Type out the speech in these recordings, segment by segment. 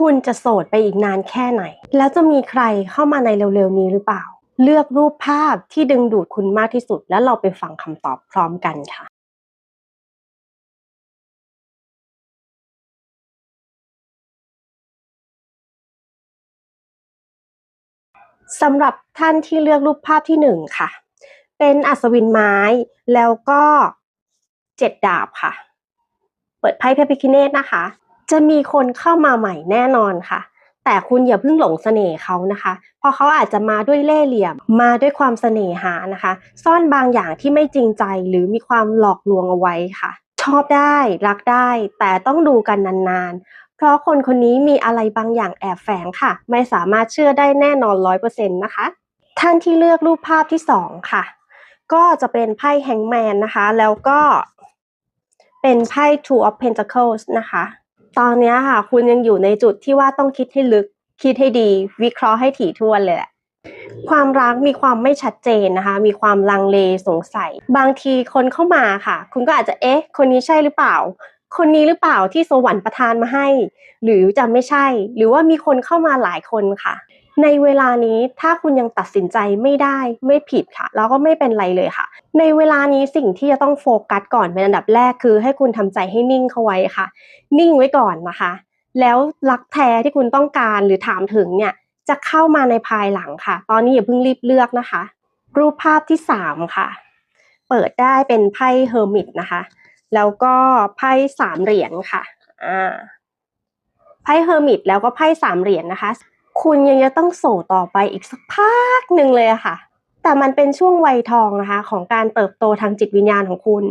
คุณจะโสดไปอีกนานแค่ไหน แล้วจะมีใครเข้ามาในเร็วๆนี้หรือเปล่า เลือกรูปภาพที่ดึงดูดคุณมากที่สุด แล้วเราไปฟังคำตอบพร้อมกันค่ะสำหรับท่านที่เลือกรูปภาพที่หนึ่งค่ะ เป็นอัศวินไม้แล้วก็เจ็ดดาบค่ะ เปิดไพ่พระพิคเนตนะคะ จะมีคนเข้ามาใหม่แน่นอนค่ะ แต่คุณอย่าเพิ่งหลงเสน่ห์เขานะคะ เพราะเขาอาจจะมาด้วยเล่ห์เหลี่ยม มาด้วยความเสน่หานะคะ ซ่อนบางอย่างที่ไม่จริงใจหรือมีความหลอกลวงเอาไว้ค่ะ ชอบได้รักได้ แต่ต้องดูกันนานๆ เพราะคนคนนี้มีอะไรบางอย่างแอบแฝงค่ะ ไม่สามารถเชื่อได้แน่นอนร้อยเปอร์เซ็นต์นะคะ ท่านที่เลือกรูปภาพที่สองค่ะ ก็จะเป็นไพ่แฮงแมนนะคะ แล้วก็เป็นไพ่ Two of Pentacles นะคะ ตอนนี้ค่ะ คุณยังอยู่ในจุดที่ว่าต้องคิดให้ลึก คิดให้ดี วิเคราะห์ให้ถี่ถ้วนเลยแหละความรักมีความไม่ชัดเจนนะคะ มีความลังเลสงสัย บางทีคนเข้ามาค่ะ คุณก็อาจจะเอ๊ะ คนนี้ใช่หรือเปล่า คนนี้หรือเปล่าที่สวรรค์ประทานมาให้ หรือจะไม่ใช่ หรือว่ามีคนเข้ามาหลายคนค่ะ ในเวลานี้ถ้าคุณยังตัดสินใจไม่ได้ไม่ผิดค่ะ แล้วก็ไม่เป็นไรเลยค่ะ ในเวลานี้สิ่งที่จะต้องโฟกัสก่อนเป็นอันดับแรกคือ ให้คุณทำใจให้นิ่งเข้าไว้ค่ะ นิ่งไว้ก่อนนะคะ แล้วรักแท้ที่คุณต้องการหรือถามถึงเนี่ยจะเข้ามาในภายหลังค่ะ ตอนนี้อย่าเพิ่งรีบเลือกนะคะ รูปภาพที่สามค่ะ เปิดได้เป็นไพ่เฮอร์มิตนะคะ แล้วก็ไพ่สามเหรียญค่ะอ่าไพ่เฮอร์มิตแล้วก็ไพ่สามเหรียญนะคะ คุณยังจะต้องโสต่อไปอีกสักพักหนึ่งเลยค่ะ แต่มันเป็นช่วงวัยทองนะคะของการเติบโตทางจิตวิญญาณของคุณ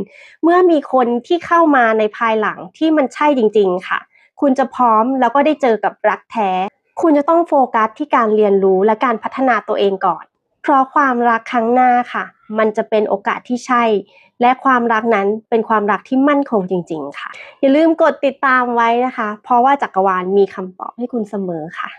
เมื่อมีคนที่เข้ามาในภายหลังที่มันใช่จริง ๆ ค่ะ คุณจะพร้อมแล้วก็ได้เจอกับรักแท้ คุณจะต้องโฟกัสที่การเรียนรู้และการพัฒนาตัวเองก่อน เพราะความรักครั้งหน้าค่ะ มันจะเป็นโอกาสที่ใช่ และความรักนั้นเป็นความรักที่มั่นคงจริง ๆ ค่ะ อย่าลืมกดติดตามไว้นะคะ เพราะว่าจักรวาลมีคำตอบให้คุณเสมอค่ะ